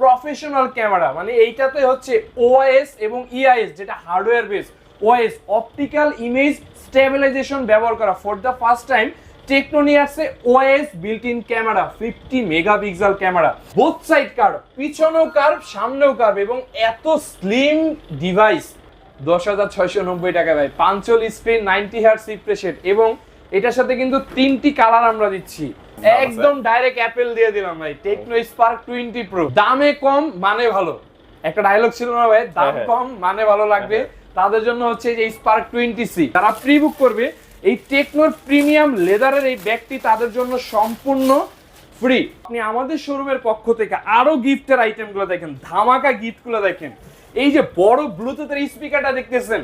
Professional camera মানে এইটাতে হচ্ছে ওআইএস এবং ইআইএস যেটা hardware base OIS optical image stabilisation ব্যবহার করা। For the first time Tecno OS built in camera fifty megapixel camera both side curve পিছনেও curve সামনেও কার্ভ এবং এত স্লিম ডিভাইস দশ হাজার ছয়শো নব্বই টাকা ভাই punch hole screen ninety hertz refreshed এবং এটার সাথে কিন্তু তিনটি কালার আমরা দিচ্ছি। একদম ডাইরেক্ট অ্যাপেল দিয়ে দিলাম ভাই। টেকনো স্পার্ক টোয়েন্টি প্রো দামে কম মানে ভালো। একটা ডায়লগ ছিল না ভাই দাম হ্যাঁ। কম মানে ভালো লাগবে। তাদের জন্য হচ্ছে যে স্পার্ক টোয়েন্টি সি তারা প্রি বুক করবে এই টেকনোর প্রিমিয়াম লেদারের এই ব্যাগটি তাদের জন্য সম্পূর্ণ ফ্রি আপনি আমাদের শোরুমের পক্ষ থেকে আরও গিফটের আইটেমগুলো দেখেন ধামাকা গিফটগুলো দেখেন। এই যে বড় ব্লুটুথের স্পিকারটা দেখতেছেন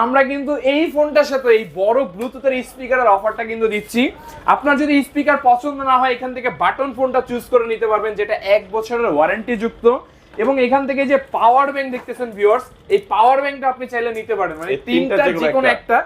আমরা কিন্তু এই ফোনটার সাথে এই বড় ব্লুটুথের স্পিকারের অফারটা কিন্তু দিচ্ছি। আপনার যদি স্পিকার পছন্দ না হয় এখান থেকে বাটন ফোনটা চুজ করে নিতে পারবেন যেটা এক বছরের ওয়ারেন্টি যুক্ত। এবং এখান থেকে যে পাওয়ার ব্যাংক দেখতেছেন ভিউয়ার্স এই পাওয়ার ব্যাংকটা আপনি চাইলে নিতে পারেন। মানে তিনটা যে কোনো। একটা।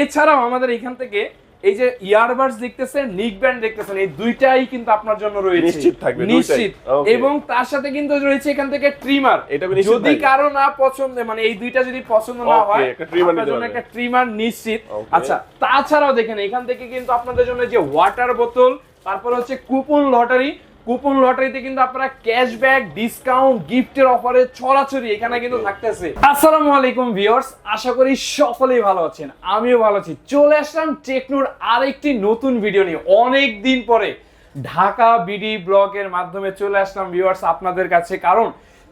এছাড়াও আমাদের এখান থেকে এই যে ইয়ারবাডস দেখতেছেন নিক ব্যান্ড দেখতেছেন এই দুইটাই কিন্তু আপনার জন্য রয়েছে। নিশ্চিত থাকবে, নিশ্চিত। এবং তার সাথে কিন্তু রয়েছে এখান থেকে ট্রিমার এটা নিশ্চিত যদি কারও না পছন্দ মানে এই দুইটা যদি পছন্দ না হয় আপনার জন্য একটা ট্রিমার নিশ্চিত। আচ্ছা তাছাড়াও দেখেন এখান থেকে কিন্তু আপনাদের জন্য যে ওয়াটার বোতল তারপর হচ্ছে কুপন লটারি কুপন লটারিতে কিন্তু আপনারা ক্যাশব্যাক ডিসকাউন্ট গিফটের অফারে ছড়াছড়ি এখানে কিন্তু থাকতেছে। আসসালামু আলাইকুম ভিউয়ার্স আশা করি সকলেই ভালো আছেন আমিও ভালো আছি। চলে আসলাম টেকনোর আরেকটি নতুন ভিডিও নিয়ে। অনেক দিন পরে ঢাকা বিডি ব্লগের মাধ্যমে চলে আসলাম ভিউয়ার্স আপনাদের কাছে কারণ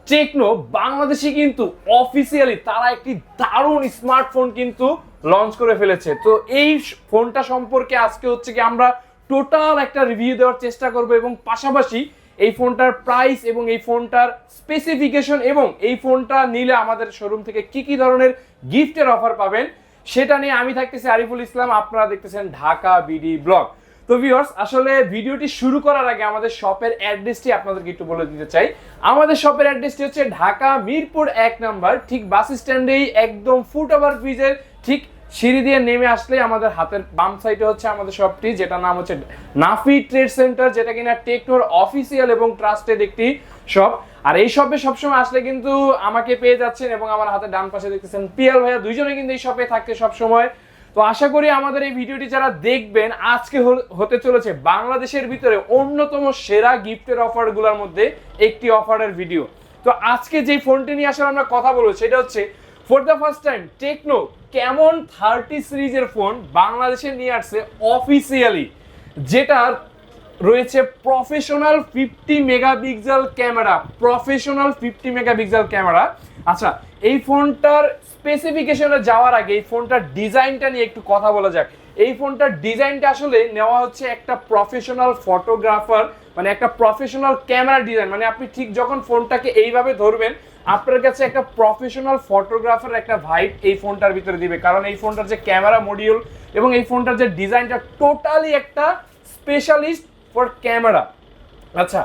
টেকনো বাংলাদেশে কিন্তু অফিসিয়ালি তারা একটি দারুণ স্মার্টফোন কিন্তু লঞ্চ করে ফেলেছে। তো এই ফোনটা সম্পর্কে আজকে হচ্ছে কি আমরা টোটাল একটা রিভিউ দেওয়ার চেষ্টা করব এবং পাশাপাশি এই ফোনটার প্রাইস এবং এই ফোনটার স্পেসিফিকেশন এবং এই ফোনটা নিলে আমাদের শোরুম থেকে কি কি ধরনের গিফটের অফার পাবেন, সেটা নিয়ে আমি থাকতেছি আরিফুল ইসলাম, আপনারা দেখতেছেন ঢাকা বিডি ব্লগ। তো ভিউয়ার্স আসলে ভিডিওটি শুরু করার আগে আমাদের শপের অ্যাড্রেসটি আপনাদেরকে একটু বলে দিতে চাই। আমাদের শপের অ্যাড্রেসটি হচ্ছে ঢাকা মিরপুর এক নাম্বার, ঠিক বাস স্ট্যান্ডেই একদম ফুট ওভার ব্রিজের ঠিক সিঁড়ি দিয়ে নেমে আসলে আমাদের হাতের বাম সাইডে হচ্ছে আমাদের শপটি যেটা নাম হচ্ছে নাফি ট্রেড সেন্টার, যেটা কিনা টেকনোর অফিসিয়াল এবং ট্রাস্টেড একটি শপ আর এই শপে সবসময় আসলে কিন্তু আমাকে পেয়ে যাচ্ছেন এবং আমার হাতে ডান পাশে দেখতেছেন পিয়াল ভাইয়া। দুইজনে কিন্তু এই শপে থাকে সবসময়। তো আশা করি আমাদের এই ভিডিওটি যারা দেখবেন, আজকে হতে চলেছে বাংলাদেশের ভিতরে অন্যতম সেরা গিফটের অফারগুলোর মধ্যে একটি অফারের ভিডিও তো আজকে যে ফোনটি নিয়ে আসলে আমরা কথা বলব, সেটা হচ্ছে for the first time Tecno Camon thirty সিরিজের ফোন বাংলাদেশে নিয়ে আসছে অফিসিয়ালি যেটা রয়েছে professional fifty megapixel camera professional fifty megapixel camera আচ্ছা এই ফোনটার স্পেসিফিকেশনে যাওয়ার আগে এই ফোনটার ডিজাইনটা নিয়ে একটু কথা বলা যাক। এই ফোনটার ডিজাইনটা আসলে নেওয়া হচ্ছে একটা প্রফেশনাল ফটোগ্রাফার মানে একটা প্রফেশনাল ক্যামেরা ডিজাইন মানে আপনি ঠিক যখন ফোনটাকে এইভাবে ধরবেন, আপনার কাছে একটা প্রফেশনাল ফটোগ্রাফার একটা ভাইব এই ফোনটার ভিতরে দিবে। কারণ এই ফোনটার যে ক্যামেরা মডিউল এবং এই ফোনটার যে ডিজাইনটা টোটালি একটা স্পেশালিস্ট ফর ক্যামেরা আচ্ছা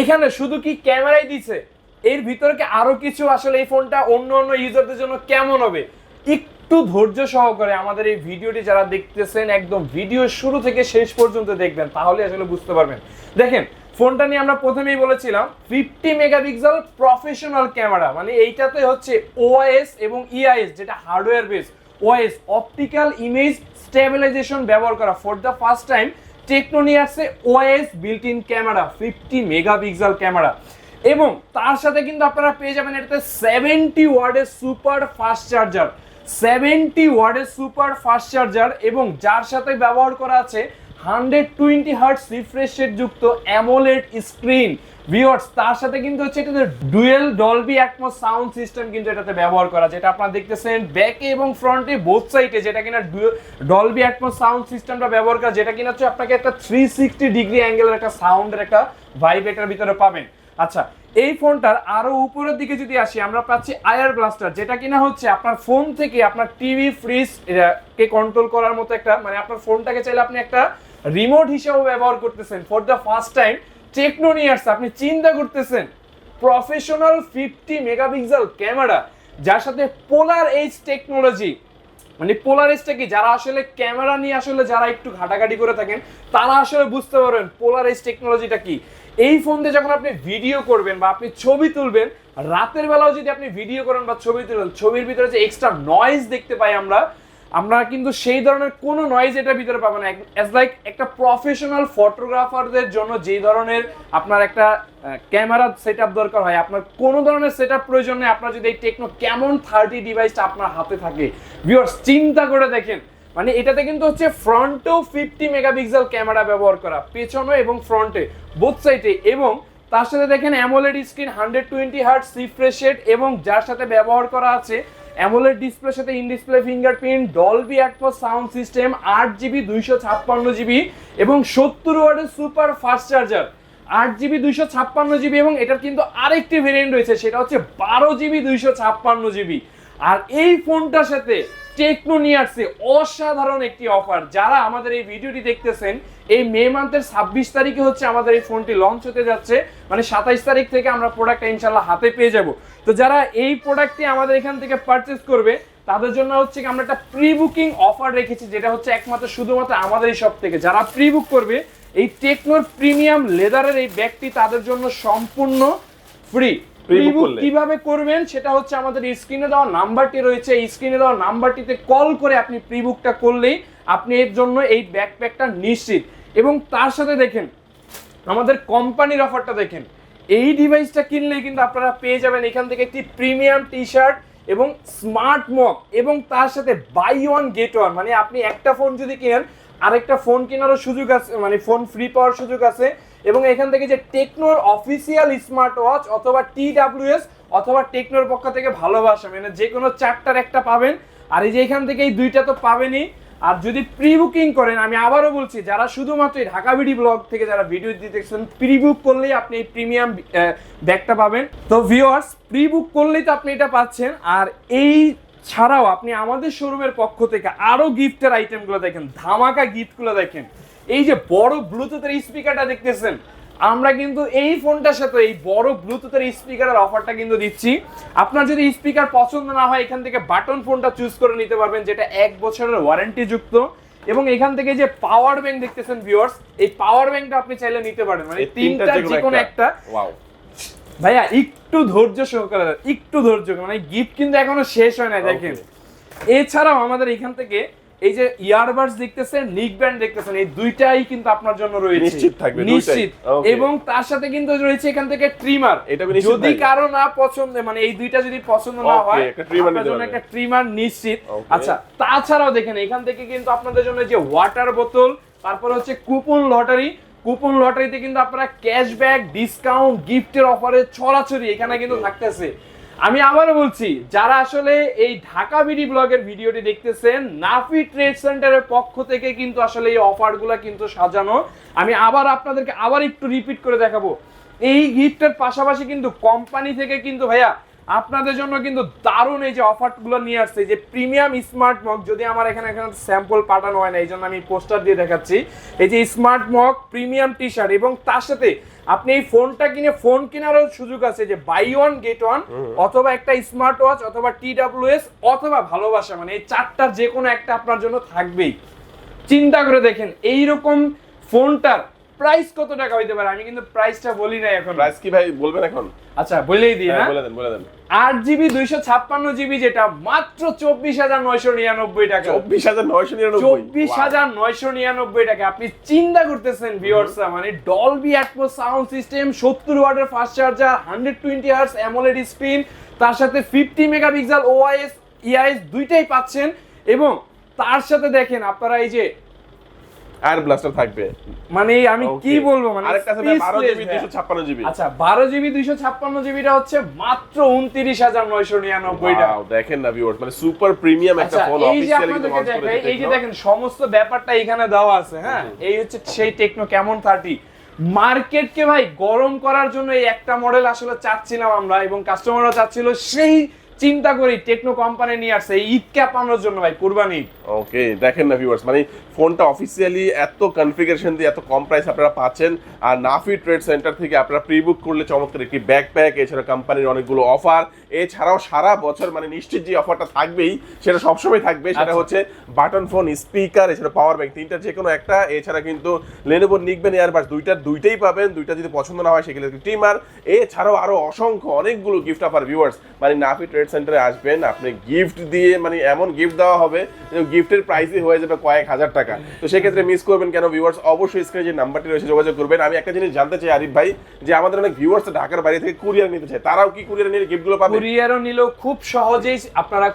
এখানে শুধু কি ক্যামেরাই দিছে? এর ভিতরে কি আরও কিছু আসলে এই ফোনটা অন্য অন্য ইউজারদের জন্য কেমন হবে? একটু ধৈর্য সহকারে আমাদের এই ভিডিওটি যারা দেখতেছেন, একদম ভিডিও শুরু থেকে শেষ পর্যন্ত দেখবেন, তাহলে আসলে বুঝতে পারবেন। দেখেন, ফোনটা নিয়ে আমরা প্রথমেই বলেছিলাম ফিফটি মেগাপিক্সেল প্রফেশনাল ক্যামেরা মানে এইটাতে হচ্ছে ওআইএস এবং ইআইএস যেটা hardware base OIS optical image stabilisation ব্যবহার করা। For the first time Tecno নিয়ে আসছে OS built in camera fifty megapixel camera এবং তার সাথে কিন্তু আপনারা পেয়ে যাবেন এটাতে সেভেন্টি ওয়ার্ডের সুপার ফাস্ট চার্জার সেভেন্টি ওয়ার্ডের সুপার ফাস্ট চার্জার এবং যার সাথে ব্যবহার করা আছে হান্ড্রেড টোয়েন্টি হার্টস রিফ্রেশ যুক্ত অ্যামোলেড স্ক্রিন। ভিউয়ার্স তার সাথে কিন্তু হচ্ছে এটাতে dual Dolby Atmos sound system কিন্তু এটাতে ব্যবহার করা যেটা আপনারা দেখতেছেন ব্যাকে এবং ফ্রন্টে বোথ সাইডে যেটা কিনা ডলবি অ্যাটমস সাউন্ড সিস্টেমটা ব্যবহার করা যেটা কিনা হচ্ছে আপনাকে একটা থ্রি সিক্সটি ডিগ্রি অ্যাঙ্গেলের একটা সাউন্ডের একটা ভাইব এটার ভিতরে পাবেন। আচ্ছা এই ফোনটার আরও উপরের দিকে যদি আসি, আমরা পাচ্ছি আয়ার ব্লাস্টার, যেটা কিনা হচ্ছে আপনার ফোন থেকে আপনার টিভি, ফ্রিজ কে কন্ট্রোল করার মতো একটা মানে আপনার ফোনটাকে চাইলে আপনি একটা রিমোট হিসেবে ব্যবহার করতেছেন। For the first time Tecno নিয়ে আসছে আপনি চিন্তা করতেছেন প্রফেশনাল ফিফটি মেগাপিক্সেল ক্যামেরা যার সাথে পোলার এইচ টেকনোলজি মানে পোলার পোলারিসটা কি? যারা আসলে ক্যামেরা নিয়ে আসলে যারা একটু ঘাটাঘাটি করে থাকেন, তারা আসলে বুঝতে পারবেন পোলারাইজ টেকনোলজিটা কি। এই ফোন দিয়ে যখন আপনি ভিডিও করবেন বা আপনি ছবি তুলবেন, রাতের বেলাও যদি আপনি ভিডিও করেন বা ছবি তুলেন, ছবির ভিতরে যে এক্সট্রা নয়েজ দেখতে পাই আমরা আমরা কিন্তু সেই ধরনের কোনো নয়েজ এটার ভিতরে পাবো না। অ্যাজ লাইক একটা প্রফেশনাল ফটোগ্রাফারদের জন্য যেই ধরনের আপনার একটা ক্যামেরা সেট দরকার হয়, আপনার কোনো ধরনের সেট আপ প্রয়োজন নেই। আপনার যদি এই টেকনো কেমন থার্টি ডিভাইসটা আপনার হাতে থাকে ভিউয়ার্স চিন্তা করে দেখেন মানে এটাতে কিন্তু হচ্ছে ফ্রন্টেও ফিফটি মেগাপিক্সেল ক্যামেরা ব্যবহার করা, পেছনে এবং ফ্রন্টে বোথ সাইডে এবং তার সাথে দেখেন AMOLED screen hundred twenty hertz refresh rate এবং যার সাথে ব্যবহার করা আছে অ্যামোলেড ডিসপ্লের সাথে in display fingerprint Dolby Atmos sound system আট জিবি দুইশো ছাপ্পান্ন জিবি এবং সত্তর ওয়ার্ডের সুপার ফাস্ট চার্জার আট জিবি দুইশো ছাপ্পান্ন জিবি এবং এটার কিন্তু আরেকটি ভেরিয়েন্ট রয়েছে, সেটা হচ্ছে বারো জিবি দুইশো ছাপ্পান্ন জিবি আর এই ফোনটার সাথে টেকনো নিয়ে আসছে অসাধারণ একটি অফার যারা আমাদের এই ভিডিওটি দেখতেছেন, এই মে মান্থের ছাব্বিশ তারিখে হচ্ছে আমাদের এই ফোনটি লঞ্চ হতে যাচ্ছে। মানে সাতাইশ তারিখ থেকে আমরা প্রোডাক্টটা ইনশাল্লাহ হাতে পেয়ে যাব। তো যারা এই প্রোডাক্টটি আমাদের এখান থেকে পারচেস করবে, তাদের জন্য হচ্ছে কি আমরা একটা প্রি বুকিং অফার রেখেছি, যেটা হচ্ছে একমাত্র শুধুমাত্র আমাদের এই সব থেকে। যারা প্রি বুক করবে, এই টেকনোর প্রিমিয়াম লেদারের এই ব্যাগটি তাদের জন্য সম্পূর্ণ ফ্রি Pre-book প্রি বুক কীভাবে করবেন সেটা হচ্ছে আমাদের স্ক্রিনে দেওয়া নাম্বারটি রয়েছে। এই স্ক্রিনে দেওয়া নাম্বারটিতে কল করে আপনি প্রি বুকটা করলেই আপনি এর জন্য এই ব্যাকপ্যাকটা নিশ্চিত। এবং তার সাথে দেখেন আমাদের কোম্পানির অফারটা দেখেন। এই ডিভাইসটা কিনলে কিন্তু আপনারা পেয়ে যাবেন এখান থেকে একটি প্রিমিয়াম টি শার্ট এবং স্মার্ট মক এবং তার সাথে বাই ওয়ান গেট ওয়ান মানে আপনি একটা ফোন যদি কিনেন আরেকটা ফোন কেনারও সুযোগ আছে মানে ফোন ফ্রি পাওয়ার সুযোগ আছে। এবং এখান থেকে যে টেকনোর অফিসিয়াল স্মার্ট ওয়াচ অথবা টি অথবা টেকনোর পক্ষ থেকে ভালোবাসা মানে যে কোনো চারটার একটা পাবেন। আর এই যে এখান থেকে এই দুইটা তো পাবেনই। আর যদি প্রি বুকিং করেন, আমি আবারও বলছি, যারা শুধুমাত্র ঢাকা ভিডি ব্লগ থেকে যারা ভিডিও দিতেছেন প্রি বুক করলেই আপনি এই প্রিমিয়াম ব্যাগটা পাবেন। তো ভিওয়ার্স প্রি বুক করলেই তো আপনি এটা পাচ্ছেন। আর এই ছাড়াও আপনি আমাদের শোরুমের পক্ষ থেকে আরও গিফটের আইটেমগুলো দেখেন, ধামাকা গিফটগুলো দেখেন। এই যে বড় ব্লুটুথের স্পিকারটা দেখতেছেন আমরা কিন্তু এই ফোনটার সাথে এই বড় ব্লুটুথের স্পিকারের অফারটা কিন্তু দিচ্ছি। আপনার যদি স্পিকার পছন্দ না হয় এখান থেকে বাটন ফোনটা চুজ করে নিতে পারবেন যেটা এক বছরের ওয়ারেন্টি যুক্ত। এবং এখান থেকে যে পাওয়ার ব্যাংক দেখতেছেন ভিউয়ার্স এই পাওয়ার ব্যাংকটা আপনি চাইলে নিতে পারেন। মানে তিনটা যে কোনো একটা। ওয়াও ভাইয়া একটু ধৈর্য সহকারে একটু ধৈর্য মানে গিফট কিন্তু এখনও শেষ হয় না দেখেন। এছাড়াও আমাদের এখান থেকে এই যে ইয়ারবাডস দেখতেছেন নিক ব্যান্ড দেখতেছেন এই দুইটাই কিন্তু আপনার জন্য রয়েছে। নিশ্চিত থাকবে, নিশ্চিত। এবং তার সাথে কিন্তু রয়েছে এখান থেকে ট্রিমার এটা যদি কারও না পছন্দ মানে এই দুইটা যদি পছন্দ না হয় আপনার জন্য একটা ট্রিমার নিশ্চিত। আচ্ছা তাছাড়াও দেখেন এখান থেকে কিন্তু আপনাদের জন্য যে ওয়াটার বোতল তারপর হচ্ছে কুপন লটারি কুপন লটারিতে কিন্তু আপনারা ক্যাশব্যাক ডিসকাউন্ট গিফটের অফারে ছড়াছড়ি এখানে কিন্তু থাকতেছে। আমি আবারও বলছি, যারা আসলে এই ঢাকা বিডি ব্লগের ভিডিওটি দেখতেছেন, নাফি ট্রেড সেন্টারের পক্ষ থেকে কিন্তু আসলে এই অফারগুলো কিন্তু সাজানো। আমি আবার আপনাদেরকে আবার একটু রিপিট করে দেখাবো। এই গিফটের পাশাপাশি কিন্তু কোম্পানি থেকে কিন্তু ভাইয়া, আপনাদের জন্য কিন্তু দারুণ এই যে অফারগুলো নিয়ে আসছে যে প্রিমিয়াম স্মার্ট মক যদি আমার এখানে এখানে স্যাম্পল পাঠানো হয় না, এই জন্য আমি পোস্টার দিয়ে দেখাচ্ছি। এই যে smart mug premium T shirt এবং তার সাথে আপনি এই ফোনটা কিনে ফোন কেনারও সুযোগ আছে যে বাই ওয়ান গেট ওয়ান অথবা একটা স্মার্ট ওয়াচ অথবা টি এস অথবা ভালোবাসা মানে এই চারটার যে কোনো একটা আপনার জন্য থাকবেই। চিন্তা করে দেখেন এইরকম ফোনটার প্রাইস কত টাকা হইতে পারে? আমি কিন্তু প্রাইসটা বলি না এখন। প্রাইস কি ভাই? বলবেন এখন? আচ্ছা বলেই দিই হ্যাঁ না বলে দেন বলে দেন। আট জিবি দুইশো ছাপ্পান্ন জিবি যেটা মাত্র চব্বিশ হাজার নয়শো নিরানব্বই টাকা। চব্বিশ হাজার নয়শো নিরানব্বই। চব্বিশ হাজার নয়শো নিরানব্বই টাকা। আপনি চিন্তা করতেছেন ভিউয়ার্সরা মানে ডলবি অ্যাটমোস সাউন্ড সিস্টেম সত্তর ওয়াটের fast charger hundred twenty hertz AMOLED screen তার সাথে ফিফটি মেগাপিক্সেল ওআইএস ইআইএস দুইটাই পাচ্ছেন। এবং তার সাথে দেখেন আপনারা এই যে আর ব্লাস্টার থাকবে। মানে আমি কি বলব মানে আরেকটা আছে বারো speechless জিবি ভাইয়া। দুশো ছাপ্পান্ন জিবি। আচ্ছা বারো জিবি দুইশো ছাপ্পান্ন জিবিটা হচ্ছে মাত্র উনত্রিশ হাজার নয়শো নিরানব্বই টাকা। দেখেন না ভিউয়ার্স মানে সুপার প্রিমিয়াম একটা আচ্ছা ফোন অফিসিয়ালি কিন্তু লঞ্চ করেছে এই যে দেখেন সমস্ত ব্যাপারটা এখানে দেওয়া আছে হ্যাঁ? এই হচ্ছে সেই টেকনো কেমন থার্টি মার্কেটকে ভাই গরম করার জন্য এই একটা মডেল আসলে চাচ্ছিলাম আমরা এবং কাস্টমাররা চাচ্ছিল সেই চিন্তা করি টেকনো কোম্পানি নিয়ে আসছে ঈদ ক্যাপানোর জন্য ভাই কুরবানি ওকে দেখেন না ভিউয়ার্স মানে ফোনটা অফিসিয়ালি এত কনফিগারেশন দিয়ে এত কম প্রাইস আপনারা পাচ্ছেন আর নাফি ট্রেড সেন্টার থেকে আপনারা প্রি বুক করলে চমৎকার একটি ব্যাকপ্যাক এছাড়া কোম্পানির অনেকগুলো অফার এছাড়াও সারা বছর মানে নিশ্চিত যে অফারটা থাকবেই সেটা সবসময় থাকবে সেটা আচ্ছা। হচ্ছে বাটন ফোন স্পিকার এছাড়া পাওয়ার ব্যাংক তিনটা যে কোনো একটা এছাড়া কিন্তু লেনোভো নিকবেন এয়ারবাস দুইটার দুইটাই পাবেন দুইটা যদি পছন্দ না হয় সেক্ষেত্রে টিমার এছাড়াও আরও অসংখ্য অনেকগুলো গিফট অফার ভিউয়ার্স মানে নাফি ট্রেড সেন্টারে আসবেন, আপনি গিফট দিয়ে মানে এমন গিফট দেওয়া হবে গিফটের প্রাইসই হয়ে যাবে কয়েক হাজার টাকা। তো সেক্ষেত্রে মিস করবেন কেন ভিউয়ার্স অবশ্যই স্ক্রিনে যে নাম্বারটি রয়েছে যোগাযোগ করবেন। আমি একটা জিনিস জানতে চাই আরিফ ভাই, যে আমাদের অনেক ভিউয়ার্স ঢাকার বাইরে থেকে কুরিয়ার নিতে চায়। তারাও কি কুরিয়ার নিয়ে গিফটগুলো পাবে? কুরিয়ারও নিলেও খুব সহজেই আপনারা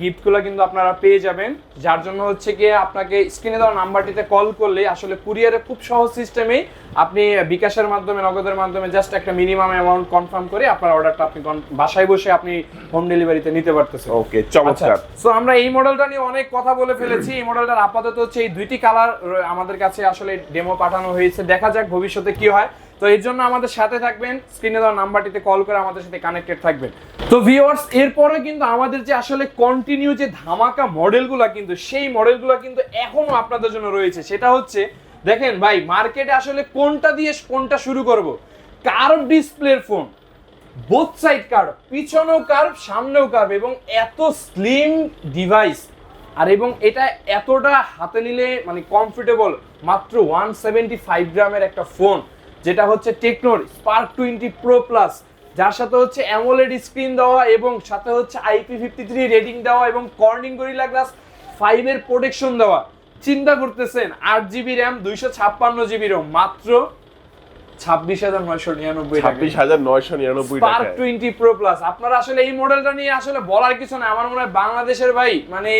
গিফটগুলো কিন্তু আপনারা পেয়ে যাবেন। যার জন্য হচ্ছে গিয়ে আপনাকে স্ক্রিনে দেওয়া নাম্বারটিতে কল করলে আসলে কুরিয়ারে খুব সহজ সিস্টেমেই আপনি বিকাশের মাধ্যমে, নগদের মাধ্যমে জাস্ট একটা মিনিমাম অ্যামাউন্ট কনফার্ম করে আপনার অর্ডারটা আপনি বাসায় বসে আপনি হোম ডেলিভারিতে নিতে পারতেছেন ওকে চমৎকার। সো আমরা এই মডেলটা নিয়ে অনেক কথা বলে ফেলেছি। এই মডেলটার আপাতত হচ্ছে এই দুইটি কালার আমাদের কাছে আসলে ডেমো পাঠানো হয়েছে। দেখা যাক ভবিষ্যতে কি হয়। তো এর জন্য আমাদের সাথে থাকবেন। স্ক্রিনে দেওয়া নাম্বারটিতে কল করে আমাদের সাথে কানেক্টেড থাকবেন। তো ভিউয়ার্স এরপরে কিন্তু আমাদের যে আসলে কন্টিনিউ যে ধামাকা মডেলগুলো কিন্তু সেই মডেলগুলো কিন্তু এখনও আপনাদের জন্য রয়েছে। সেটা হচ্ছে দেখেন ভাই মার্কেটে আসলে কোনটা দিয়ে কোনটা শুরু করব? কার্ভ ডিসপ্লের ফোন বোথ সাইড কার্ভ পিছনেও কার্ভ সামনেও কার্ভ এবং এত স্লিম ডিভাইস আর এবং এটা এতটা হাতে নিলে মানে কমফোর্টেবল মাত্র ওয়ান সেভেন্টি ফাইভ গ্রামের একটা ফোন যেটা হচ্ছে টেকনোর স্পার্ক টোয়েন্টি প্রো প্লাস যার সাথে হচ্ছে অ্যামোলেড স্ক্রিন দেওয়া এবং সাথে হচ্ছে আইপি ফিফটি থ্রি রেটিং দেওয়া এবং কর্নিং গরিলা গ্লাস ফাইভের প্রোটেকশন দেওয়া। চিন্তা করতেছেন, আট জিবি র্যাম দুইশো ছাপ্পান্ন জিবি মাত্র ছাব্বিশ হাজার নয়শো নিরানব্বই ছাব্বিশ হাজার নয়শো নিরানব্বই স্পার্ক টোয়েন্টি প্রো প্লাস আপনারা আসলে এই মডেলটা নিয়ে আসলে বলার কিছু না আমার মনে হয় বাংলাদেশের ভাই মানে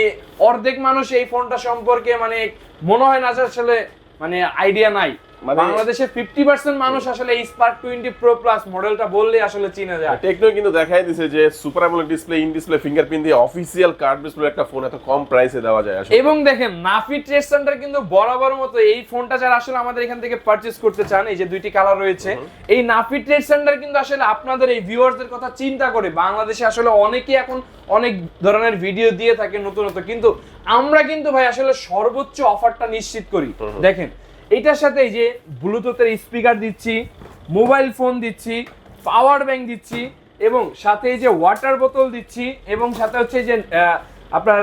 অর্ধেক মানুষ এই ফোনটা সম্পর্কে মানে মনে হয় না আসলে মানে আইডিয়া নাই। মানে- ফিফটি পার্সেন্ট মানুষ আসলে এই স্পার্ক টোয়েন্টি প্রো প্লাস মডেলটা বললে আসলে চিনা যায়। টেকনো কিন্তু দেখাই যে super AMOLED display in display fingerprint দিয়ে অফিসিয়াল কার্ড ডিসপ্লে একটা ফোন এত কম প্রাইসে দেওয়া যায় আসলে। এবং দেখেন নাফি ট্রেড সেন্টার কিন্তু বরাবর মতো এই ফোনটা যারা আসলে আমাদের এখান থেকে পারচেজ করতে চান এই যে দুইটি কালার রয়েছে এই নাফি ট্রেড সেন্টার কিন্তু আসলে আপনাদের এই ভিউয়ারদের কথা চিন্তা করে। বাংলাদেশে আসলে অনেকেই এখন অনেক ধরনের ভিডিও দিয়ে থাকে নতুন নতুন কিন্তু আমরা কিন্তু ভাই আসলে সর্বোচ্চ অফারটা নিশ্চিত করি। দেখেন এটার সাথে এই যে ব্লুটুথের স্পিকার দিচ্ছি, মোবাইল ফোন দিচ্ছি, পাওয়ার ব্যাংক দিচ্ছি, এবং সাথে এই যে ওয়াটার বোতল দিচ্ছি, এবং সাথে হচ্ছে যে আপনার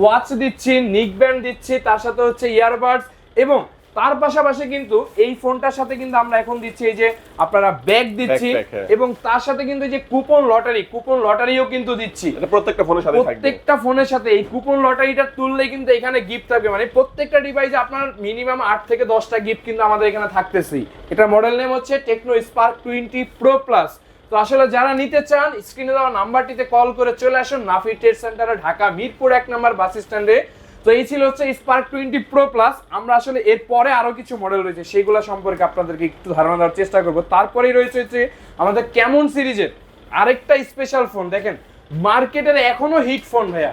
ওয়াচ দিচ্ছি, নিক ব্যান্ড দিচ্ছি, তার সাথে হচ্ছে ইয়ারবাডস, এবং তার পাশাপাশি কিন্তু এই ফোনটার সাথে কিন্তু আমরা এখন দিচ্ছি এই যে আপনারা ব্যাগ দিচ্ছি হ্যাঁ। এবং তার সাথে কিন্তু যে কুপন লটারি কুপন লটারিও কিন্তু দিচ্ছি। প্রত্যেকটা ফোনের সাথে প্রত্যেকটা ফোনের সাথে এই কুপন লটারিটা তুললে কিন্তু এখানে গিফট থাকবে। মানে প্রত্যেকটা ডিভাইসে আপনার মিনিমাম আট থেকে দশটা গিফট কিন্তু আমাদের এখানে থাকতেছেই এটা মডেল নেম হচ্ছে Tecno Spark twenty pro plus তো আসলে যারা নিতে চান স্ক্রিনে দেওয়া নাম্বারটিতে কল করে চলে আসুন। নাফি ট্রেড সেন্টারে ঢাকা মিরপুর এক নম্বর বাস স্ট্যান্ডে। তো এই ছিল হচ্ছে স্পার্ক টোয়েন্টি প্রো প্লাস আমরা আসলে এর পরে আরও কিছু মডেল রয়েছে সেগুলো সম্পর্কে আপনাদেরকে একটু ধারণা দেওয়ার চেষ্টা করব। তারপরেই রয়েছে হচ্ছে আমাদের কেমন সিরিজের আরেকটা স্পেশাল ফোন দেখেন। মার্কেটের এখনও হিট ফোন ভাইয়া।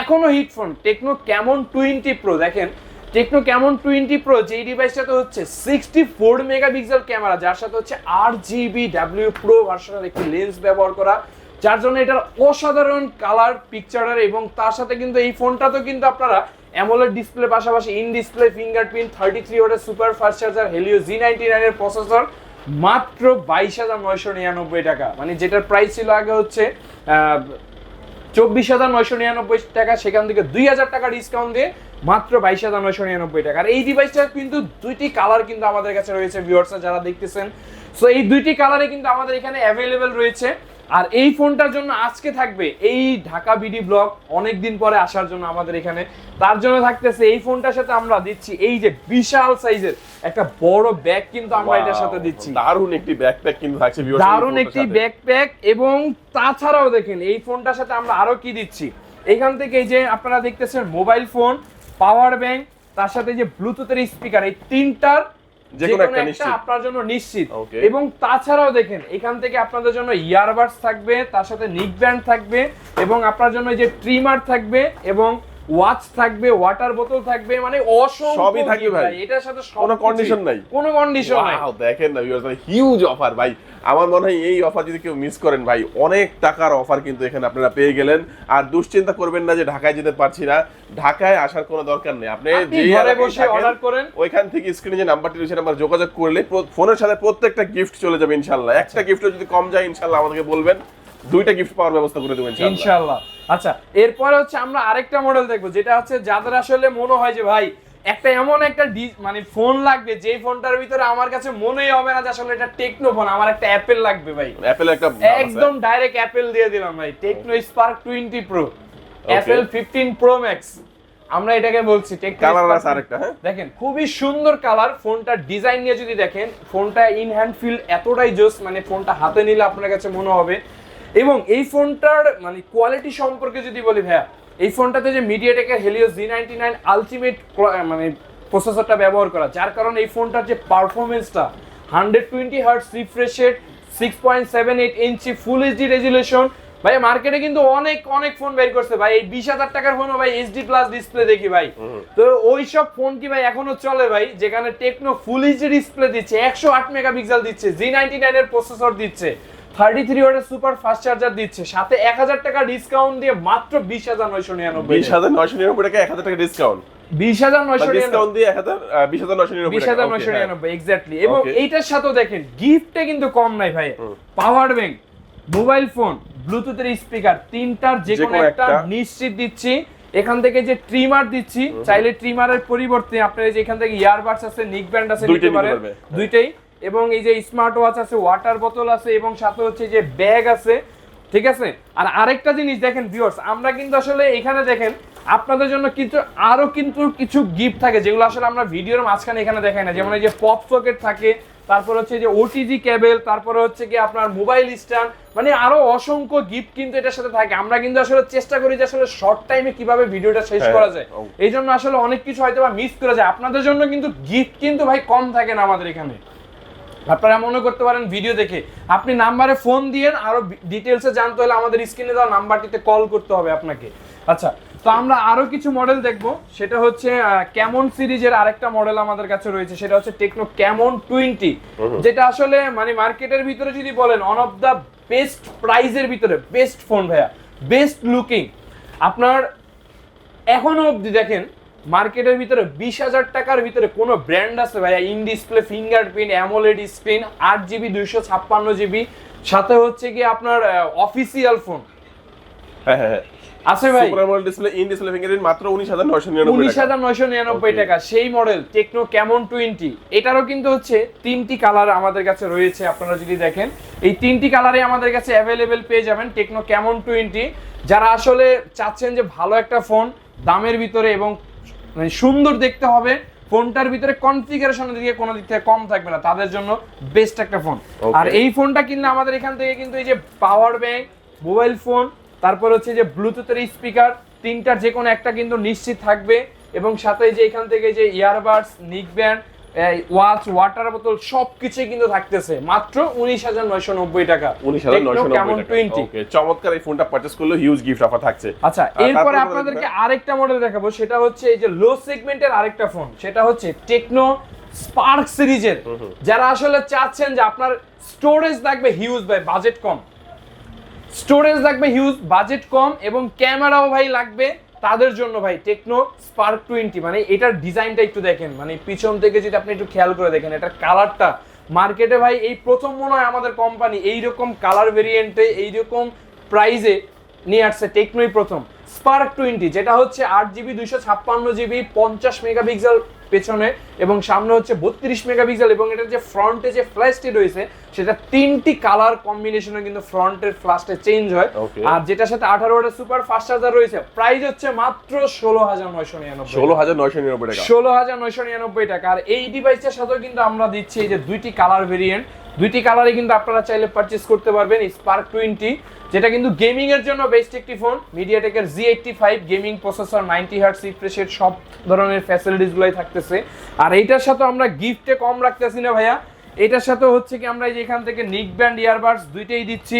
এখনও hit phone Tecno Camon twenty pro দেখেন। টেকনো কেমন টোয়েন্টি প্রো যেই ডিভাইসটাতে হচ্ছে সিক্সটি ফোর মেগাপিক্সেল ক্যামেরা যার সাথে হচ্ছে আট জিবি ডাব্লিউ প্রো ভার্সনের একটি লেন্স ব্যবহার করা। যার জন্য এটার অসাধারণ কালার পিকচারের এবং তার সাথে কিন্তু এই ফোনটাতে কিন্তু আপনারা অ্যামোলেড ডিসপ্লে পাশাপাশি in display fingerprint thirty three ওয়াটের super fast charger Helio G ninety নাইনের প্রসেসর মাত্র বাইশ হাজার নয়শো নিরানব্বই টাকা। মানে যেটার প্রাইস ছিল আগে হচ্ছে চব্বিশ হাজার নয়শো নিরানব্বই টাকা, সেখান থেকে দুই হাজার টাকা ডিসকাউন্ট দিয়ে মাত্র বাইশ হাজার নয়শো নিরানব্বই টাকা। আর এই ডিভাইসটার কিন্তু দুইটি কালার কিন্তু আমাদের কাছে রয়েছে ভিউয়ার্সরা যারা দেখতেছেন। সো এই দুইটি কালারে কিন্তু আমাদের এখানে অ্যাভেলেবেল রয়েছে। আর এই ফোনটার জন্য আজকে থাকবে এই ঢাকা বিডি ব্লক অনেক দিন পরে আসার জন্য আমাদের এখানে। তার জন্য থাকতেছে এই ফোনটার সাথে আমরা দিচ্ছি এই যে বিশাল সাইজের একটা বড় ব্যাগ কিন্তু আমরা এটার সাথে দিচ্ছি। দারুণ একটি ব্যাকপ্যাক কিন্তু থাকছে দারুণ একটি। ব্যাকপ্যাক এবং তাছাড়াও দেখেন এই ফোনটার সাথে আমরা আরও কি দিচ্ছি? এখান থেকে এই যে আপনারা দেখতেছেন মোবাইল ফোন পাওয়ার ব্যাংক তার সাথে যে ব্লুটুথের স্পিকার এই তিনটার যে কোনো একটা নিশ্চিত। আপনার জন্য নিশ্চিত. এবং তাছাড়াও দেখেন এখান থেকে আপনাদের জন্য ইয়ারবাডস থাকবে তার সাথে নিক ব্যান্ড থাকবে এবং আপনার জন্য এই যে ট্রিমার থাকবে এবং ওয়াচ থাকবে ওয়াটার বোতল থাকবে মানে অসংখ্য সবই থাকবে ভাই। এটার সাথে কোনো condition নাই। কোনো কন্ডিশন নাই। দেখেন না ভিউয়ার্স ভাই হিউজ অফার ভাই। আমার মনে হয় এই অফার যদি কেউ মিস করেন ভাই অনেক টাকার অফার কিন্তু এখানে আপনারা পেয়ে গেলেন। আর দুশ্চিন্তা করবেন না যে ঢাকায় যেতে পারছি না। ঢাকায় আসার কোনো দরকার নেই। আপনি যেই ঘরে বসে অর্ডার করেন। ওইখান থেকে স্ক্রিনে যে নাম্বারটি রয়েছে নাম্বার যোগাযোগ করলে ফোনের সাথে প্রত্যেকটা গিফট চলে যাবে ইনশাল্লাহ। একটা গিফটও যদি কম যায় ইনশাল্লাহ আমাদেরকে বলবেন। দুইটা গিফট পাওয়ার ব্যবস্থা করে দেবেন ইনশাল্লাহ। ইনশাআল্লাহ আচ্ছা এরপরে হচ্ছে আমরা আরেকটা মডেল দেখব যেটা হচ্ছে যাদের আসলে মনে হয় যে ভাই একটা এমন একটা মানে ফোন লাগবে যেই ফোনটার ভিতরে আমার কাছে মনেই হবে না যে আসলে এটা টেকনো ফোন আমার একটা অ্যাপেল লাগবে ভাই। অ্যাপেলের একটা একদম ডাইরেক্ট অ্যাপেল দিয়ে দিলাম ভাই। Tecno Spark twenty pro Apple fifteen pro max আমরা এটাকে বলছি টেকনো কালার আছে আরেকটা হ্যাঁ? দেখেন খুবই সুন্দর কালার ফোনটার ডিজাইন নিয়ে যদি দেখেন ফোনটা ইন হ্যান্ড ফিল এতটাই জোস মানে ফোনটা হাতে নিলে আপনার কাছে মনে হবে এবং এই ফোনটার মানে কোয়ালিটি সম্পর্কে যদি বলি ভাইয়া এই ফোনটাতে যে মিডিয়াটেকের Helio G ninety nine ultimate মানে প্রসেসরটা ব্যবহার করা যার কারণে এই ফোনটার যে পারফরমেন্সটা hundred twenty hertz refresh rate six point seven eight inch full HD resolution ভাই মার্কেটে কিন্তু অনেক অনেক ফোন বের করছে ভাই। এই বিশ হাজার টাকার ফোনও ভাই এইচডি প্লাস ডিসপ্লে দেখি ভাই। তো ওই সব ফোন কি ভাই এখনও চলে ভাই? যেখানে টেকনো ফুল এইচডি ডিসপ্লে দিচ্ছে একশো আট মেগাপিক্সেল দিচ্ছে জি নাইনটি নাইনের প্রসেসর দিচ্ছে। থার্টি থ্রি ওয়াটের সুপার ফাস্ট চার্জার দিচ্ছে। সাথে এক হাজার টাকা ডিসকাউন্ট দিয়ে মাত্র বিশ হাজার নয়শো নিরানব্বই বিশ হাজার নয়শো নিরানব্বই টাকা এক হাজার টাকা ডিসকাউন্ট বিশ হাজার নয়শো ডিসকাউন্ট দিয়ে এক হাজার বিশ হাজার নয়শো নিরানব্বই বিশ হাজার নয়শো হ্যাঁ। নিরানব্বই এক্স্যাক্টলি এবং এইটার সাথেও দেখেন গিফটে কিন্তু কম নাই ভাই। পাওয়ার ব্যাংক মোবাইল ফোন ব্লুটুথের স্পিকার তিনটার যে কোনো একটা। নিশ্চিত দিচ্ছি। এখান থেকে যে ট্রিমার দিচ্ছি চাইলে ট্রিমারের পরিবর্তে আপনার যে এখান থেকে ইয়ারবাডস আছে নিক ব্যান্ড আছে নিতে নিতে পারেন। দুইটাই। এবং এই যে স্মার্ট ওয়াচ আছে ওয়াটার বোতল আছে এবং সাথে হচ্ছে যে ব্যাগ আছে ঠিক আছে? আর আরেকটা জিনিস দেখেন ভিউয়ার্স আমরা কিন্তু আসলে এখানে দেখেন আপনাদের জন্য কিন্তু আরও কিন্তু কিছু গিফট থাকে যেগুলো আসলে আমরা ভিডিওর মাঝখানে এখানে দেখাই না। যেমন এই যে পপ সকেট থাকে তারপর হচ্ছে যে ওটিজি কেবল তারপরে হচ্ছে কি আপনার মোবাইল স্ট্যান্ড মানে আরও অসংখ্য গিফট কিন্তু এটার সাথে থাকে। আমরা কিন্তু আসলে চেষ্টা করি যে আসলে শর্ট টাইমে কীভাবে ভিডিওটা শেষ হ্যাঁ, করা যায়। এই জন্য আসলে অনেক কিছু হয়তো বা মিস করা যায়। আপনাদের জন্য কিন্তু গিফট কিন্তু ভাই কম থাকে না আমাদের এখানে। আপনারা মনে করতে পারেন ভিডিও দেখে। আপনি নাম্বারে ফোন দিয়েন আরও ডিটেলসে জানতে হলে আমাদের স্ক্রিনে দেওয়া নাম্বারটিতে কল করতে হবে আপনাকে। আচ্ছা তো আমরা আরও কিছু মডেল দেখব। সেটা হচ্ছে ক্যামন সিরিজের আরেকটা মডেল আমাদের কাছে রয়েছে। সেটা হচ্ছে টেকনো ক্যামন টোয়েন্টি যেটা আসলে মানে মার্কেটের ভিতরে যদি বলেন অন অফ দ্য বেস্ট প্রাইজের ভিতরে বেস্ট ফোন ভাইয়া বেস্ট লুকিং আপনার এখনও অবধি দেখেন মার্কেটের ভিতরে বিশ হাজার টাকার ভিতরে কোনো ব্র্যান্ড আছে ভাইয়া? In display fingerprint AMOLED screen আট জিবি দুইশো ছাপ্পান্ন জিবি সাথে হচ্ছে কি আপনার অফিসিয়াল ফোন হ্যাঁ হ্যাঁ হ্যাঁ। আছে ভাই। Super AMOLED display in display fingerprint মাত্র উনিশ হাজার নয়শো নিরানব্বই উনিশ টাকা সেই মডেল টেকনো ক্যামন টোয়েন্টি এটারও কিন্তু হচ্ছে তিনটি কালার আমাদের কাছে রয়েছে আপনারা যদি দেখেন। এই তিনটি কালারে আমাদের কাছে অ্যাভেলেবেল পেয়ে যাবেন টেকনো ক্যামন টোয়েন্টি যারা আসলে চাচ্ছেন যে ভালো একটা ফোন দামের ভিতরে এবং মানে সুন্দর দেখতে হবে। ফোনটার ভিতরে কনফিগারেশনের দিকে কোনো দিক থেকে কম থাকবে না। তাদের জন্য বেস্ট একটা ফোন আর এই ফোনটা কিনলে আমাদের এখান থেকে কিন্তু এই যে পাওয়ার ব্যাংক মোবাইল ফোন তারপর হচ্ছে যে ব্লুটুথের স্পিকার তিনটার যে কোনো একটা কিন্তু নিশ্চিত থাকবে। এবং সাথে যে এখান থেকে যে ইয়ারবাডস নিক ব্যান্ড ওয়াচ ওয়াটার বোতল সবকিছুই কিন্তু থাকতেছে। মাত্র উনিশ হাজার নয়শো নব্বই টাকা। উনিশ হাজার নয়শো নব্বই চমৎকার এই ফোনটা পারচেস করলে হিউজ গিফট অফার থাকছে। আচ্ছা এরপরে আপনাদেরকে আরেকটা মডেল দেখাবো। সেটা হচ্ছে এই যে লো সেগমেন্টের আরেকটা ফোন সেটা হচ্ছে টেকনো স্পার্ক সিরিজের। যারা আসলে চাচ্ছেন যে আপনার স্টোরেজ লাগবে হিউজ ভাই বাজেট কম। স্টোরেজ লাগবে হিউজ বাজেট কম এবং ক্যামেরাও ভাই লাগবে তাদের জন্য ভাই টেকনো স্পার্ক টোয়েন্টি মানে এটার ডিজাইনটা একটু দেখেন। মানে পিছন থেকে যদি আপনি একটু খেয়াল করে দেখেন, এটার কালারটা মার্কেটে ভাই এই প্রথম মনে হয় আমাদের কোম্পানি এইরকম কালার ভেরিয়েন্টে এইরকম প্রাইজে নিয়ে আসছে টেকনোই প্রথম। স্পার্ক টোয়েন্টি যেটা হচ্ছে আট জিবি দুইশো ছাপ্পান্ন জিবি পঞ্চাশ মেগাপিক্সেল পেছনে এবং সামনে হচ্ছে বত্রিশ মেগাপিক্সেল এবং এটার যে ফ্রন্টে যে ফ্ল্যাশটি রয়েছে সেটা তিনটি কালার কম্বিনেশনে কিন্তু ফ্রন্টের ফ্ল্যাশটা চেঞ্জ হয়। আর যেটার সাথে আঠারো ওয়াটের সুপার ফাস্ট চার্জার রয়েছে প্রাইস হচ্ছে মাত্র ষোলো হাজার নয়শো নিরানব্বই ষোলো হাজার নয়শো নিরানব্বই টাকা। ষোলো হাজার নয়শো নিরানব্বই টাকা। আর এই ডিভাইসটার সাথেও কিন্তু আমরা দিচ্ছি এই যে দুইটি কালার ভেরিয়েন্ট দুইটি কালারে কিন্তু আপনারা চাইলে পারচেস করতে পারবেন স্পার্ক টোয়েন্টি যেটা কিন্তু গেমিং এর জন্য বেস্ট একটি phone মিডিয়াটেকের G eighty five gaming processor ninety hertz রিফ্রেশের সব ধরনের ফ্যাসিলিটিস গুলাই থাকতেছে। আর এইটার সাথে আমরা গিফটে কম রাখতেছি না ভাইয়া। এটার সাথে হচ্ছে কি আমরা এই যে এখান থেকে নিক ব্যান্ড ইয়ারবাডস দুইটাই দিচ্ছি।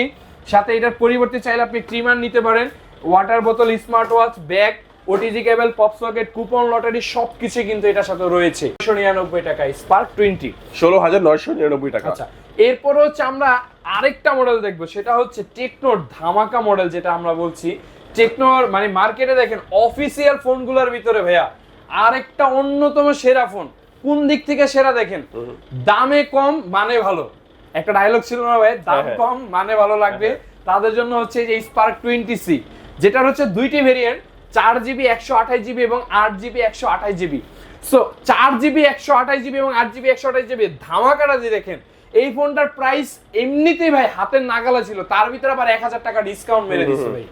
সাথে এটার পরিবর্তে চাইলে আপনি ট্রিমার নিতে পারেন। ওয়াটার বোতল smart watch bag OTG cable pop socket coupon lottery সবকিছু কিন্তু এটার সাথে রয়েছে। একশো নিরানব্বই টাকায় স্পার্ক টোয়েন্টি ষোলো হাজার নয়শো নিরানব্বই টাকা। আচ্ছা। এরপর হচ্ছে আমরা আরেকটা মডেল দেখব সেটা হচ্ছে টেকনোর ধামাকা মডেল যেটা আমরা বলছি। টেকনোর মানে মার্কেটে দেখেন অফিসিয়াল ফোনগুলোর ভিতরে ভাইয়া আরেকটা অন্যতম সেরা ফোন কোন দিক থেকে সেরা দেখেন? দামে কম মানে ভালো। একটা ডায়লগ ছিল না ভাই? দাম হ্যাঁ, হ্যাঁ। কম মানে ভালো লাগবে। তাদের জন্য হচ্ছে এই যে স্পার্ক টোয়েন্টি সি যেটার হচ্ছে দুইটি ভেরিয়েন্ট চার জিবি একশো আঠাশ জিবি এবং আট জিবি একশো আঠাশ জিবি সো চার জিবি একশো আঠাশ জিবি এবং আট জিবি একশো আঠাশ জিবি ধামাকাটা যে দেখেন এই ফোনটার প্রাইস এমনিতেই ভাই হাতের নাগালা ছিল। তার ভিতরে আবার এক হাজার টাকা ডিসকাউন্ট মেরে দিচ্ছে ভাই।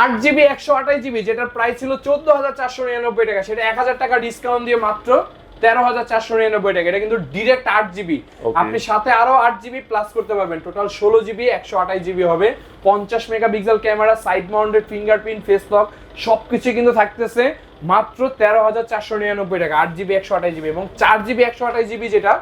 আট জিবি একশো আঠাশ জিবি যেটার প্রাইস ছিল চোদ্দ হাজার চারশো নিরানব্বই টাকা। সেটা এক হাজার টাকা ডিসকাউন্ট দিয়ে মাত্র তেরো হাজার চারশো নিরানব্বই টাকা। এটা কিন্তু ডিরেক্ট আট জিবি আপনি সাথে আরও আট জিবি প্লাস করতে পারবেন। টোটাল ষোলো জিবি একশো আঠাশ জিবি হবে। পঞ্চাশ megapixel camera side mounted fingerprint face lock সবকিছু কিন্তু থাকতেছে মাত্র তেরো হাজার চারশো নিরানব্বই টাকা। আট জিবি একশো আঠাশ জিবি এবং চার জিবি একশো আঠাশ জিবি যেটা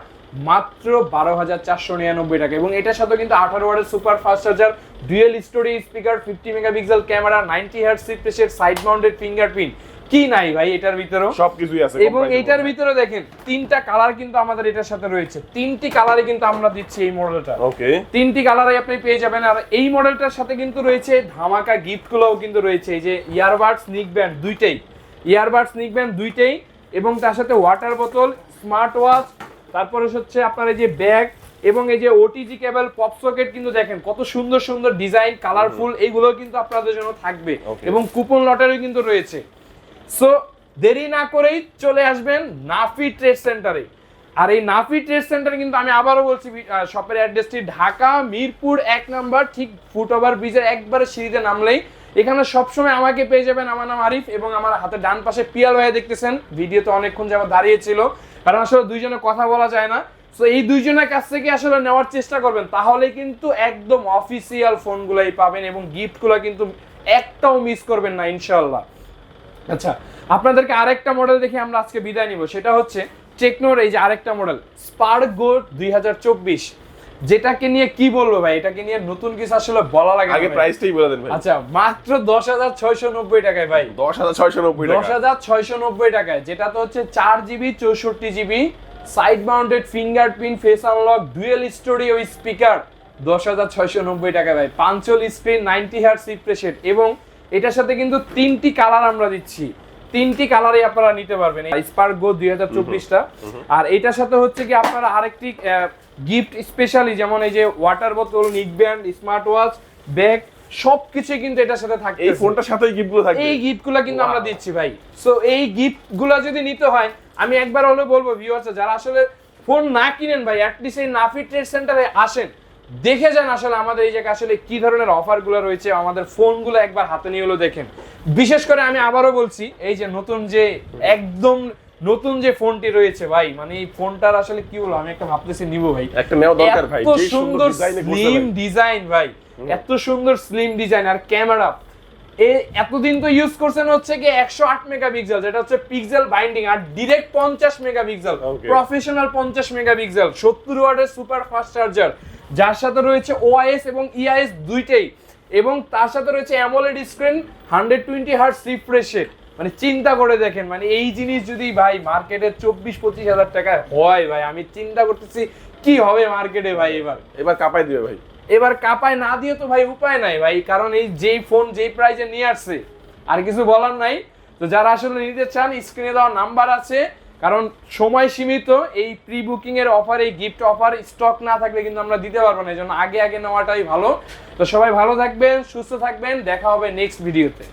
মাত্র বারো হাজার চারশো নিরানব্বই টাকা। এবং এটার সাথে কিন্তু আঠারো ওয়াটের super fast charger dual stereo speaker fifty megapixel camera ninety hertz সিপ্রেসের side mounted fingerprint কি নাই ভাই এটার ভিতরেও? সবকিছুই আছে এবং এটার ভিতরে দেখেন তিনটা কালার কিন্তু আমাদের এটার সাথে রয়েছে। তিনটি কালারে কিন্তু আমরা দিচ্ছি এই মডেলটা ওকে তিনটি কালারে আপনি পেয়ে যাবেন। আর এই মডেলটার সাথে কিন্তু রয়েছে ধামাকা গিফট গুলোও কিন্তু রয়েছে। এই যে ইয়ারবাডস নিক ব্যান্ড দুইটাই। ইয়ারবাডস নিক ব্যান্ড দুইটাই এবং তার সাথে ওয়াটার বোতল স্মার্ট ওয়াচ তারপরে হচ্ছে আপনার এই যে ব্যাগ এবং এই যে ওটিজি কেবল পপ সকেট কিন্তু দেখেন কত সুন্দর সুন্দর ডিজাইন কালারফুল এইগুলো কিন্তু আপনাদের জন্য থাকবে। এবং কুপন লটারিও কিন্তু রয়েছে। সো দেরি না করেই চলে আসবেন নাফি ট্রেড সেন্টারে আর এই নাফি ট্রেড সেন্টার কিন্তু আমি আবারও বলছি শপের অ্যাড্রেসটি ঢাকা মিরপুর এক নাম্বার ঠিক ফুট ওভার ব্রিজের একবারে সিঁড়িতে নামলেই। এখানে সবসময় আমাকে পেয়ে যাবেন আমার নাম আরিফ এবং আমার হাতে ডান পাশে পিয়াল ভাইয়া দেখতেছেন। ভিডিওতে অনেকক্ষণ যাবত দাঁড়িয়েছিল কারণ আসলে দুইজনে কথা বলা যায় না। সো এই দুইজনের কাছ থেকে আসলে নেওয়ার চেষ্টা করবেন। তাহলে কিন্তু একদম অফিসিয়াল ফোনগুলাই পাবেন এবং গিফটগুলো কিন্তু একটাও মিস করবেন না ইনশাল্লাহ আচ্ছা আপনাদেরকে আরেকটা মডেল দেখে আমরা আজকে বিদায় নিব। সেটা হচ্ছে টেকনোর এই যে আরেকটা মডেল স্পার্ক গোল্ড দুই যেটাকে নিয়ে কি বলব ভাই? এটাকে নিয়ে নতুন কিছু আসলে বলা লাগে আগে প্রাইসটাই বলে দেন ভাই। আচ্ছা মাত্র দশ হাজার ছয়শো নব্বই টাকায় ভাই। দশ হাজার ছয়শো নব্বই দশ টাকা হাজার ছয়শো নব্বই টাকায় যেটা তো হচ্ছে চার জিবি চৌষট্টি GB side mounted fingerprint face unlock dual stereo ওই স্পিকার দশ হাজার ছয়শো নব্বই টাকা ভাই। Punch hole screen ninety hertz refreshed এবং এটার সাথে কিন্তু তিনটি কালার আমরা দিচ্ছি। তিনটি কালারে আপনারা নিতে পারবেন। স্পার্ক গো দুই হাজার চব্বিশটা। আর এটার সাথে হচ্ছে কি আপনারা আরেকটি গিফট স্পেশালি যেমন এই যে ওয়াটার বোতল নিক ব্যান্ড স্মার্ট ওয়াচ ব্যাগ সবকিছু কিন্তু এটার সাথে থাকে এই ফোনটার সাথেই গিফটগুলো থাকে এই গিফটগুলো কিন্তু আমরা দিচ্ছি ভাই। সো এই গিফট গিফটগুলো যদি নিতে হয় আমি একবার হলে বলব ভিউয়ার্স যারা আসলে ফোন না কিনেন ভাই অ্যাটলিস্ট এই নাফি ট্রেড সেন্টারে আসেন। দেখে যান আসলে আমাদের এই জায়গায় আসলে কি ধরনের অফারগুলো রয়েছে আমাদের ফোনগুলো একবার হাতে নিয়ে হলো দেখেন। বিশেষ করে আমি আবারও বলছি এই যে নতুন যে একদম নতুন যে ফোনটি রয়েছে ভাই মানে এই ফোনটার আসলে কি হলো আমি একটা ভাবতেছি নিব ভাই। একটা নেওয়া দরকার ভাই এত সুন্দর স্লিম ডিজাইন ভাই এত সুন্দর স্লিম ডিজাইন আর ক্যামেরা এতদিন তো ইউজ করছেন হচ্ছে কি একশো আট মেগাপিক্সেল যেটা হচ্ছে পিক্সেল বাইন্ডিং আর ডিরেক্ট পঞ্চাশ মেগাপিক্সেল. প্রফেশনাল পঞ্চাশ মেগাপিক্সেল সত্তর ওয়াটের সুপার ফাস্ট চার্জার যার সাথে রয়েছে ওআইএস এবং ইআইএস দুইটাই এবং তার সাথে রয়েছে AMOLED screen hundred twenty hertz রিফ্রেশের মানে চিন্তা করে দেখেন মানে এই জিনিস যদি ভাই মার্কেটে চব্বিশ পঁচিশ হাজার টাকায় হয় ভাই আমি চিন্তা করতেছি কি হবে মার্কেটে ভাই এবার? এবার কাপাই দিবে ভাই। এবার কাপায় না দিয়ে তো ভাই উপায় নাই ভাই, কারণ এই যেই ফোন যেই প্রাইজে নিয়ে আসছে, আর কিছু বলার নাই। তো যারা আসলে নিতে চান স্ক্রিনে দেওয়া নাম্বার আছে, কারণ সময় সীমিত, এই প্রি বুকিং এর অফার এই গিফট অফার স্টক না থাকলে কিন্তু আমরা দিতে পারব না, এই জন্য আগে আগে নেওয়াটাই ভালো। তো সবাই ভালো থাকবেন, সুস্থ থাকবেন, দেখা হবে নেক্সট ভিডিওতে